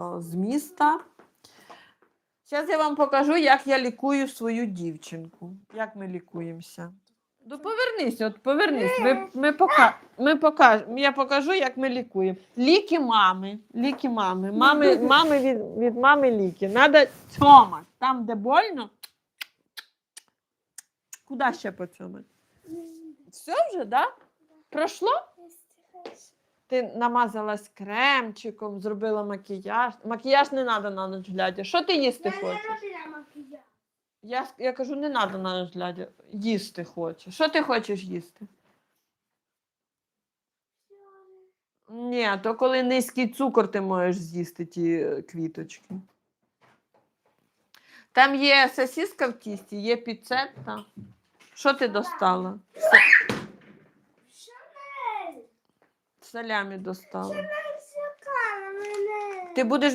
о, з міста. Зараз я вам покажу, як я лікую свою дівчинку. Як ми лікуємося. Ну, повернись, от повернись. Ми, ми, пока, ми покаж, я покажу, як ми лікуємо. Ліки мами. Ліки мами. Мами, мами від, від мами ліки. Надо цьомати. Там, де больно. Куди ще поцьомати? Все вже, да? Пройшло? Ти намазалась кремчиком, зробила макіяж. Макіяж не треба на ніч глядя. Що ти їсти хочеш? Я, я кажу, не треба на ніч глядя. Їсти хочеш. Що ти хочеш їсти? Ні, то коли низький цукор, ти можеш з'їсти ті е, квіточки. Там є сосиска в тісті, є піцетта. Що ти достала? Салямі достала. Ти будеш